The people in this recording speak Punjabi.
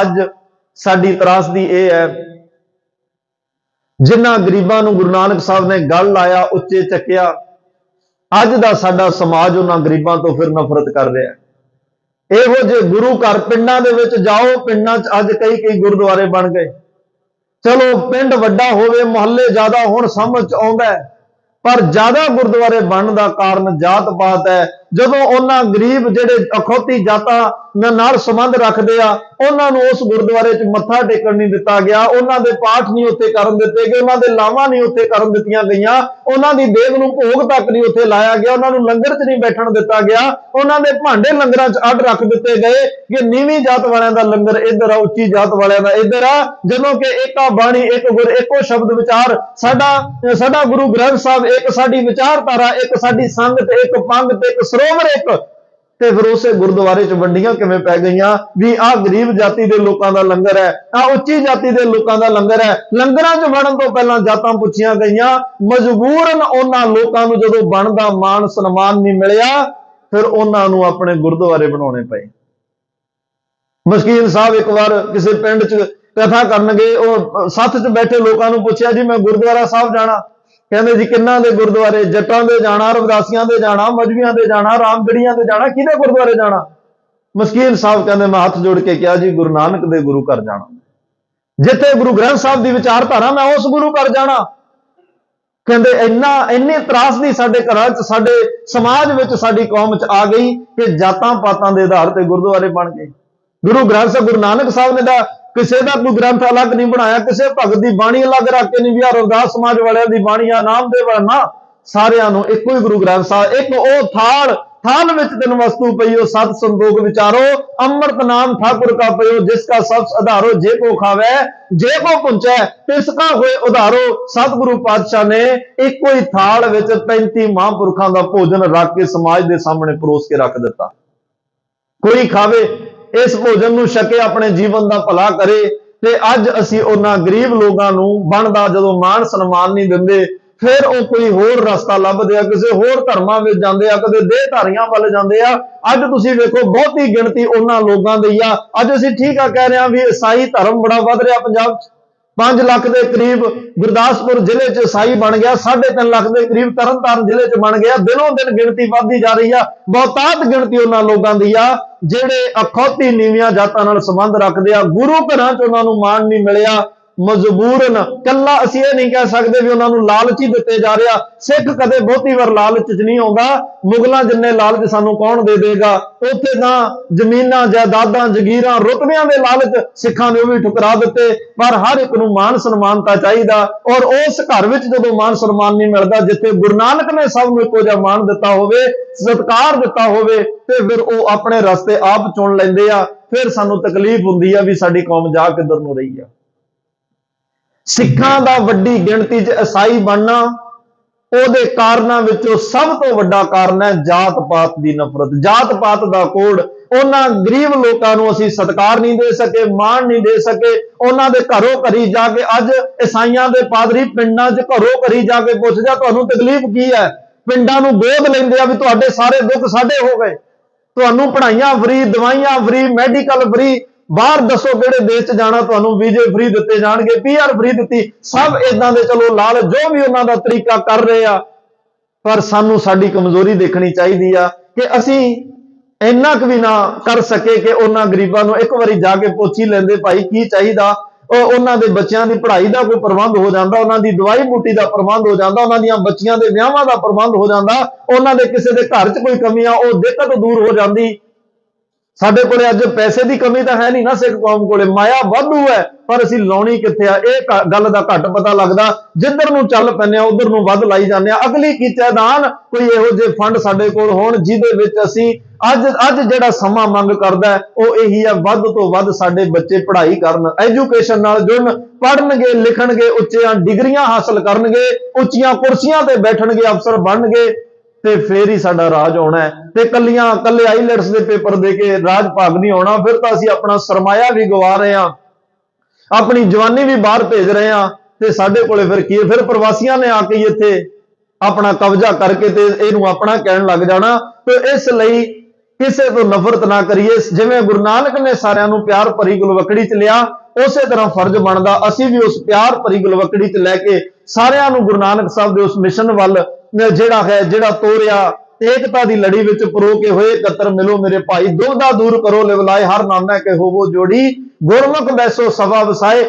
ਅੱਜ ਸਾਡੀ ਤਰਾਸਦੀ ਇਹ ਹੈ, ਜਿਨ੍ਹਾਂ ਗਰੀਬਾਂ ਨੂੰ ਗੁਰੂ ਨਾਨਕ ਸਾਹਿਬ ਨੇ ਗੱਲ ਲਾਇਆ, ਉੱਚੇ ਚੱਕਿਆ, ਅੱਜ ਦਾ ਸਾਡਾ ਸਮਾਜ ਉਹਨਾਂ ਗਰੀਬਾਂ ਤੋਂ ਫਿਰ ਨਫ਼ਰਤ ਕਰ ਰਿਹਾ ਹੈ। ਇਹੋ ਜਿਹੇ ਗੁਰੂ ਘਰ ਪਿੰਡਾਂ ਦੇ ਵਿੱਚ ਜਾਓ, ਪਿੰਡਾਂ 'ਚ ਅੱਜ ਕਈ ਕਈ ਗੁਰਦੁਆਰੇ ਬਣ ਗਏ। ਚਲੋ, ਪਿੰਡ ਵੱਡਾ ਹੋਵੇ, ਮੁਹੱਲੇ ਜ਼ਿਆਦਾ ਹੁਣ, ਸਮਝ 'ਚ ਆਉਂਦਾ ਪਰ ਜ਼ਿਆਦਾ ਗੁਰਦੁਆਰੇ ਬਣਨ ਦਾ ਕਾਰਨ ਜਾਤ ਪਾਤ ਹੈ ਜਦੋਂ ਉਹਨਾਂ ਗਰੀਬ ਜਿਹੜੇ ਅਖੌਤੀ ਜਾਤਾਂ ਨਾਲ ਸੰਬੰਧ ਰੱਖਦੇ ਆ, ਉਹਨਾਂ ਨੂੰ ਉਸ ਗੁਰਦੁਆਰੇ 'ਚ ਮੱਥਾ ਟੇਕਣ ਨਹੀਂ ਦਿੱਤਾ ਗਿਆ, ਉਹਨਾਂ ਦੇ ਪਾਠ ਨਹੀਂ ਉੱਥੇ ਕਰਨ ਦਿੱਤੇ ਗਏ, ਉਹਨਾਂ ਦੇ ਲਾਵਾਂ ਨਹੀਂ ਉੱਥੇ ਕਰਨ ਦਿੱਤੀਆਂ ਗਈਆਂ, ਉਹਨਾਂ ਦੀ ਦੇਗ ਨੂੰ ਭੋਗ ਤੱਕ ਨਹੀਂ ਉੱਥੇ ਲਾਇਆ ਗਿਆ, ਉਹਨਾਂ ਨੂੰ ਲੰਗਰ 'ਚ ਨਹੀਂ ਬੈਠਣ ਦਿੱਤਾ ਗਿਆ, ਉਹਨਾਂ ਦੇ ਭਾਂਡੇ ਲੰਗਰਾਂ 'ਚ ਅੱਡ ਰੱਖ ਦਿੱਤੇ ਗਏ, ਕਿ ਨੀਵੀਂ ਜਾਤ ਵਾਲਿਆਂ ਦਾ ਲੰਗਰ ਇੱਧਰ ਆ, ਉੱਚੀ ਜਾਤ ਵਾਲਿਆਂ ਦਾ ਇੱਧਰ ਆ, ਜਦੋਂ ਕਿ ਏਕਾ ਬਾਣੀ ਇੱਕ ਗੁਰ ਇੱਕੋ ਸ਼ਬਦ ਵਿਚਾਰ, ਸਾਡਾ ਸਾਡਾ ਗੁਰੂ ਗ੍ਰੰਥ ਸਾਹਿਬ, ਇੱਕ ਸਾਡੀ ਵਿਚਾਰਧਾਰਾ, ਇੱਕ ਸਾਡੀ ਸੰਗਤ, ਇੱਕ ਪੰਗਤ, ਇੱਕ ਸਰੋ ਸਰੋਵਰ ਇੱਕ। ਤੇ ਫਿਰ ਉਸੇ ਗੁਰਦੁਆਰੇ 'ਚ ਵੰਡੀਆਂ ਕਿਵੇਂ ਪੈ ਗਈਆਂ? ਵੀ ਆਹ ਗਰੀਬ ਜਾਤੀ ਦੇ ਲੋਕਾਂ ਦਾ ਲੰਗਰ ਹੈ, ਆਹ ਉੱਚੀ ਜਾਤੀ ਦੇ ਲੋਕਾਂ ਦਾ ਲੰਗਰ ਹੈ। ਲੰਗਰਾਂ 'ਚ ਵੜਨ ਤੋਂ ਪਹਿਲਾਂ ਜਾਤਾਂ ਪੁੱਛੀਆਂ ਗਈਆਂ, ਮਜਬੂਰਨ ਉਹਨਾਂ ਲੋਕਾਂ ਨੂੰ ਜਦੋਂ ਬਣਦਾ ਮਾਣ, ਸਨਮਾਨ ਨਹੀਂ ਮਿਲਿਆ, ਫਿਰ ਉਹਨਾਂ ਨੂੰ ਆਪਣੇ ਗੁਰਦੁਆਰੇ ਬਣਾਉਣੇ ਪਏ। ਮਸਕੀਨ ਸਾਹਿਬ ਇੱਕ ਵਾਰ ਕਿਸੇ ਪਿੰਡ 'ਚ ਕਥਾ ਕਰਨਗੇ, ਉਹ ਸੱਥ 'ਚ ਬੈਠੇ ਲੋਕਾਂ ਨੂੰ ਪੁੱਛਿਆ, ਜੀ ਮੈਂ ਗੁਰਦੁਆਰਾ ਸਾਹਿਬ ਜਾਣਾ। ਕਹਿੰਦੇ ਜੀ ਕਿੰਨਾਂ ਦੇ ਗੁਰਦੁਆਰੇ? ਜੱਟਾਂ ਦੇ ਜਾਣਾ, ਰਵਿਦਾਸੀਆਂ ਦੇ ਜਾਣਾ ਮਜਬੀਆਂ ਦੇ ਜਾਣਾ, ਰਾਮਗੜੀਆਂ ਦੇ ਜਾਣਾ, ਕਿਹਦੇ ਗੁਰਦੁਆਰੇ ਜਾਣਾ? ਮਸਕੀਨ ਸਾਹਿਬ ਕਹਿੰਦੇ, ਮੈਂ ਹੱਥ ਜੋੜ ਕੇ ਕਿਹਾ ਜੀ, ਗੁਰੂ ਨਾਨਕ ਦੇ ਗੁਰੂ ਘਰ ਜਾਣਾ। ਜਿੱਥੇ ਗੁਰੂ ਗ੍ਰੰਥ ਸਾਹਿਬ ਦੀ ਵਿਚਾਰਧਾਰਾ, ਮੈਂ ਉਸ ਗੁਰੂ ਘਰ ਜਾਣਾ। ਕਹਿੰਦੇ, ਇੰਨਾ, ਇੰਨੀ ਤਰਾਸਦੀ ਸਾਡੇ ਘਰਾਂ 'ਚ, ਸਾਡੇ ਸਮਾਜ ਵਿੱਚ ਸਾਡੀ ਕੌਮ 'ਚ ਆ ਗਈ ਕਿ ਜਾਤਾਂ ਪਾਤਾਂ ਦੇ ਆਧਾਰ ਤੇ ਗੁਰਦੁਆਰੇ ਬਣ ਗਏ। ਗੁਰੂ ਗ੍ਰੰਥ ਸਾਹਿਬ, ਗੁਰੂ ਨਾਨਕ ਸਾਹਿਬ ਨੇ ਦਾ ਕਿਸੇ ਦਾ ਕੋਈ ਗ੍ਰੰਥ ਅਲੱਗ ਨਹੀਂ ਬਣਾਇਆ, ਕਿਸੇ ਭਗਤ ਦੀ ਬਾਣੀ ਅਲੱਗ ਰੱਖ ਕੇ ਨਹੀਂ ਵੀ ਆਹ ਰਵਿਦਾਸ ਸਮਾਜ ਵਾਲਿਆਂ ਦੀ ਬਾਣੀ ਆ ਨਾਮਦੇਵ ਆ ਨਾ, ਸਾਰਿਆਂ ਨੂੰ ਇੱਕੋ ਹੀ ਗੁਰੂ ਗ੍ਰੰਥ ਸਾਹਿਬ, ਇੱਕ ਉਹ ਥਾਲ ਥਾਲ ਵਿੱਚ ਤਿੰਨ ਵਸਤੂ ਪਈਓ ਸਤ ਸੰਦੋਗ ਵਿਚਾਰੋ, ਅੰਮ੍ਰਿਤ ਨਾਮ ਠਾਕੁਰ ਕਾ ਪਈਓ ਜਿਸ ਕਾ ਸਭ ਆਧਾਰੋ ਜੇ ਕੋ ਖਾਵੇ, ਜੇ ਕੋ ਪੁੰਚੈ, ਤਿਸ ਕਾ ਹੋਏ ਉਧਾਰੋ, ਸਤਿਗੁਰੂ ਪਾਤਸ਼ਾਹ ਨੇ ਇੱਕੋ ਹੀ ਥਾਲ ਵਿੱਚ 35 ਮਹਾਂਪੁਰਖਾਂ ਦਾ ਭੋਜਨ ਰੱਖ ਕੇ ਸਮਾਜ ਦੇ ਸਾਹਮਣੇ ਪਰੋਸ ਕੇ ਰੱਖ ਦਿੱਤਾ। ਕੋਈ ਖਾਵੇ ਇਸ ਭੋਜਨ ਨੂੰ ਛਕੇ ਆਪਣੇ ਜੀਵਨ ਦਾ ਭਲਾ ਕਰੇ ਤੇ ਅੱਜ ਅਸੀਂ ਉਹਨਾਂ ਗਰੀਬ ਲੋਕਾਂ ਨੂੰ ਬਣਦਾ ਜਦੋਂ ਮਾਣ ਸਨਮਾਨ ਨਹੀਂ ਦਿੰਦੇ, ਫਿਰ ਉਹ ਕੋਈ ਹੋਰ ਰਸਤਾ ਲੱਭਦੇ ਆ, ਕਿਸੇ ਹੋਰ ਧਰਮਾਂ ਵਿੱਚ ਜਾਂਦੇ ਆ, ਕਦੇ ਦੇਹਧਾਰੀਆਂ ਵੱਲ ਜਾਂਦੇ ਆ। ਅੱਜ ਤੁਸੀਂ ਵੇਖੋ, ਬਹੁਤੀ ਗਿਣਤੀ ਉਹਨਾਂ ਲੋਕਾਂ ਦੀ ਆ। ਅੱਜ ਅਸੀਂ ਠੀਕ ਆ, ਕਹਿ ਰਹੇ ਆ ਵੀ ਈਸਾਈ ਧਰਮ ਬੜਾ ਵੱਧ ਰਿਹਾ ਪੰਜਾਬ 'ਚ। 5 ਲੱਖ ਦੇ ਕਰੀਬ ਗੁਰਦਾਸਪੁਰ ਜ਼ਿਲ੍ਹੇ 'ਚ ਈਸਾਈ ਬਣ ਗਿਆ 3.5 ਲੱਖ ਦੇ ਕਰੀਬ ਤਰਨਤਾਰਨ ਜ਼ਿਲ੍ਹੇ 'ਚ ਬਣ ਗਿਆ। ਦਿਨੋਂ ਦਿਨ ਗਿਣਤੀ ਵੱਧਦੀ ਜਾ ਰਹੀ ਆ, ਬਹੁਤਾਤ ਗਿਣਤੀ ਉਹਨਾਂ ਲੋਕਾਂ ਦੀ ਆ। ਜਿਹੜੇ ਅਖੌਤੀ ਨੀਵੀਆਂ ਜਾਤਾਂ ਨਾਲ ਸੰਬੰਧ ਰੱਖਦੇ ਆ, ਗੁਰੂ ਘਰਾਂ 'ਚ ਉਹਨਾਂ ਨੂੰ ਮਾਣ ਨਹੀਂ ਮਿਲਿਆ। ਮਜਬੂਰਨ। ਕੱਲਾ ਅਸੀਂ ਇਹ ਨਹੀਂ ਕਹਿ ਸਕਦੇ ਵੀ ਉਹਨਾਂ ਨੂੰ ਲਾਲਚ ਹੀ ਦਿੱਤੇ ਜਾ ਰਿਹਾ। ਸਿੱਖ ਕਦੇ ਬਹੁਤੀ ਵਾਰ ਲਾਲਚ 'ਚ ਨਹੀਂ ਆਉਂਦਾ। ਮੁਗਲਾਂ ਜਿੰਨੇ ਲਾਲਚ ਸਾਨੂੰ ਕੌਣ ਦੇ ਦੇਗਾ? ਉੱਥੇ ਤਾਂ ਜ਼ਮੀਨਾਂ, ਜਾਇਦਾਦਾਂ, ਜ਼ਗੀਰਾਂ, ਰੁਤਬਿਆਂ ਦੇ ਲਾਲਚ ਸਿੱਖਾਂ ਨੇ ਉਹ ਵੀ ਠੁਕਰਾ ਦਿੱਤੇ। ਪਰ ਹਰ ਇੱਕ ਨੂੰ ਮਾਣ ਸਨਮਾਨ ਤਾਂ ਚਾਹੀਦਾ। ਔਰ ਉਸ ਘਰ ਵਿੱਚ ਜਦੋਂ ਮਾਣ ਸਨਮਾਨ ਨਹੀਂ ਮਿਲਦਾ, ਜਿੱਥੇ ਗੁਰੂ ਨਾਨਕ ਨੇ ਸਭ ਨੂੰ ਇੱਕੋ ਜਿਹਾ ਮਾਣ ਦਿੱਤਾ ਹੋਵੇ, ਸਤਿਕਾਰ ਦਿੱਤਾ ਹੋਵੇ, ਤੇ ਫਿਰ ਉਹ ਆਪਣੇ ਰਸਤੇ ਆਪ ਚੁਣ ਲੈਂਦੇ ਆ। ਫਿਰ ਸਾਨੂੰ ਤਕਲੀਫ ਹੁੰਦੀ ਆ ਵੀ ਸਾਡੀ ਕੌਮ ਜਾ ਕਿੱਧਰ ਨੂੰ ਰਹੀ ਆ। ਸਿੱਖਾਂ ਦਾ ਵੱਡੀ ਗਿਣਤੀ 'ਚ ਈਸਾਈ ਬਣਨਾ, ਉਹਦੇ ਕਾਰਨਾਂ ਵਿੱਚੋਂ ਸਭ ਤੋਂ ਵੱਡਾ ਕਾਰਨ ਹੈ ਜਾਤ ਪਾਤ ਦੀ ਨਫ਼ਰਤ। ਜਾਤ ਪਾਤ ਦਾ ਕੋੜ, ਉਹਨਾਂ ਗਰੀਬ ਲੋਕਾਂ ਨੂੰ ਅਸੀਂ ਸਤਿਕਾਰ ਨਹੀਂ ਦੇ ਸਕੇ, ਮਾਣ ਨਹੀਂ ਦੇ ਸਕੇ, ਉਹਨਾਂ ਦੇ ਘਰੋਂ ਘਰੀ ਜਾ ਕੇ ਅੱਜ ਈਸਾਈਆਂ ਦੇ ਪਾਦਰੀ ਪਿੰਡਾਂ 'ਚ ਘਰੋਂ ਘਰੀ ਜਾ ਕੇ ਪੁੱਛਦਾ ਤੁਹਾਨੂੰ ਤਕਲੀਫ ਕੀ ਹੈ? ਪਿੰਡਾਂ ਨੂੰ ਗੋਦ ਲੈਂਦੇ ਆ ਵੀ ਤੁਹਾਡੇ ਸਾਰੇ ਦੁੱਖ ਸਾਡੇ ਹੋ ਗਏ। ਤੁਹਾਨੂੰ ਪੜ੍ਹਾਈਆਂ ਫਰੀ ਦਵਾਈਆਂ ਫਰੀ ਮੈਡੀਕਲ ਫਰੀ ਬਾਹਰ ਦੱਸੋ ਕਿਹੜੇ ਦੇਸ਼ 'ਚ ਜਾਣਾ ਤੁਹਾਨੂੰ ਵੀਜ਼ੇ ਫ੍ਰੀ ਦਿੱਤੇ ਜਾਣਗੇ ਪੀਆਰ ਫ੍ਰੀ ਦਿੱਤੀ, ਸਭ ਇਦਾਂ ਦੇ ਚਲੋ ਲਾਲ ਜੋ ਵੀ ਉਹਨਾਂ ਦਾ ਤਰੀਕਾ ਕਰ ਰਹੇ ਆ, ਪਰ ਸਾਨੂੰ ਸਾਡੀ ਕਮਜ਼ੋਰੀ ਦੇਖਣੀ ਚਾਹੀਦੀ ਆ ਕਿ ਅਸੀਂ ਇੰਨਾ ਕੁ ਵੀ ਨਾ ਕਰ ਸਕੇ ਕਿ ਉਹਨਾਂ ਗਰੀਬਾਂ ਨੂੰ ਇੱਕ ਵਾਰੀ ਜਾ ਕੇ ਪੁੱਛ ਹੀ ਲੈਂਦੇ ਭਾਈ ਕੀ ਚਾਹੀਦਾ? ਉਹ ਉਹਨਾਂ ਦੇ ਬੱਚਿਆਂ ਦੀ ਪੜ੍ਹਾਈ ਦਾ ਕੋਈ ਪ੍ਰਬੰਧ ਹੋ ਜਾਂਦਾ, ਉਹਨਾਂ ਦੀ ਦਵਾਈ ਬੂਟੀ ਦਾ ਪ੍ਰਬੰਧ ਹੋ ਜਾਂਦਾ, ਉਹਨਾਂ ਦੀਆਂ ਬੱਚੀਆਂ ਦੇ ਵਿਆਹਾਂ ਦਾ ਪ੍ਰਬੰਧ ਹੋ ਜਾਂਦਾ, ਉਹਨਾਂ ਦੇ ਕਿਸੇ ਦੇ ਘਰ 'ਚ ਕੋਈ ਕਮੀ ਆ, ਉਹ ਦਿੱਕਤ ਦੂਰ ਹੋ ਜਾਂਦੀ। ਸਾਡੇ ਕੋਲੇ ਅੱਜ ਪੈਸੇ ਦੀ ਕਮੀ ਤਾਂ ਹੈ ਨਹੀਂ ਨਾ ਸਿੱਖ ਕੌਮ ਕੋਲੇ, ਮਾਇਆ ਵਾਧੂ ਹੈ, ਪਰ ਅਸੀਂ ਲਾਉਣੀ ਕਿੱਥੇ ਆ? ਇਹ ਗੱਲ ਦਾ ਘੱਟ ਪਤਾ ਲੱਗਦਾ, ਜਿੱਧਰ ਨੂੰ ਚੱਲ ਪੈਂਦੇ ਆ, ਉਧਰ ਨੂੰ ਵੱਧ ਲਾਈ ਜਾਂਦੇ ਆ। ਅਗਲੀ ਕੀਚੇਦਾਨ ਕੋਈ ਇਹੋ ਜਿਹੇ ਫੰਡ ਸਾਡੇ ਕੋਲ ਹੋਣ, ਜਿਹਦੇ ਵਿੱਚ ਅਸੀਂ ਅੱਜ ਅੱਜ ਜਿਹੜਾ ਸਮਾਂ ਮੰਗ ਕਰਦਾ ਉਹ ਇਹੀ ਆ, ਵੱਧ ਤੋਂ ਵੱਧ ਸਾਡੇ ਬੱਚੇ ਪੜ੍ਹਾਈ ਕਰਨ, ਐਜੂਕੇਸ਼ਨ ਨਾਲ ਜੁੜਨ, ਪੜ੍ਹਨਗੇ, ਲਿਖਣਗੇ, ਉੱਚੀਆਂ ਡਿਗਰੀਆਂ ਹਾਸਲ ਕਰਨਗੇ, ਉੱਚੀਆਂ ਕੁਰਸੀਆਂ ਤੇ ਬੈਠਣਗੇ, ਅਫਸਰ ਬਣਨਗੇ ਤੇ ਫੇਰ ਹੀ ਸਾਡਾ ਰਾਜ ਆਉਣਾ ਹੈ। ਤੇ ਕੱਲੀਆਂ, ਕੱਲੇ ਆਈਲੈਟਸ ਦੇ ਪੇਪਰ ਦੇ ਕੇ ਰਾਜ ਭਾਗ ਨਹੀਂ ਆਉਣਾ, ਫਿਰ ਤਾਂ ਅਸੀਂ ਆਪਣਾ ਸਰਮਾਇਆ ਵੀ ਗਵਾ ਰਹੇ ਹਾਂ। ਆਪਣੀ ਜਵਾਨੀ ਵੀ ਬਾਹਰ ਭੇਜ ਰਹੇ ਹਾਂ। ਤੇ ਸਾਡੇ ਕੋਲੇ ਫਿਰ ਕੀ ਫਿਰ ਪ੍ਰਵਾਸੀਆਂ ਨੇ ਆ ਕੇ ਇੱਥੇ ਆਪਣਾ ਕਬਜ਼ਾ ਕਰਕੇ ਤੇ ਇਹਨੂੰ ਆਪਣਾ ਕਹਿਣ ਲੱਗ ਜਾਣਾ। ਤੇ ਇਸ ਲਈ ਕਿਸੇ ਤੋਂ ਨਫ਼ਰਤ ਨਾ ਕਰੀਏ। ਜਿਵੇਂ ਗੁਰੂ ਨਾਨਕ ਨੇ ਸਾਰਿਆਂ ਨੂੰ ਪਿਆਰ ਭਰੀ ਗੁਲਵਕੜੀ 'ਚ ਲਿਆ, ਉਸੇ ਤਰ੍ਹਾਂ ਫਰਜ਼ ਬਣਦਾ। ਅਸੀਂ ਵੀ ਉਸ ਪਿਆਰ ਭਰੀ ਗੁਲਵਕੜੀ 'ਚ ਲੈ ਕੇ ਸਾਰਿਆਂ ਨੂੰ ਗੁਰੂ ਨਾਨਕ ਸਾਹਿਬ ਦੇ ਉਸ ਮਿਸ਼ਨ ਵੱਲ ਜਿਹੜਾ ਹੈ, ਜਿਹੜਾ ਤੋਰਿਆ, ਏਕਤਾ ਦੀ ਲੜੀ ਵਿੱਚ ਪਰੋ ਕੇ ਹੋਏ ਇਕੱਤਰ ਮਿਲੋ ਮੇਰੇ ਭਾਈ। ਦੁਬਦਾ ਦੂਰ ਕਰੋ, ਲਿਵਲਾਏ ਹਰ ਨਾਮੈ ਕੇ ਹੋਵੋ ਜੋੜੀ। ਗੁਰਮੁਖ ਬੈਸੋ ਸਭਾ ਵਸਾਏ।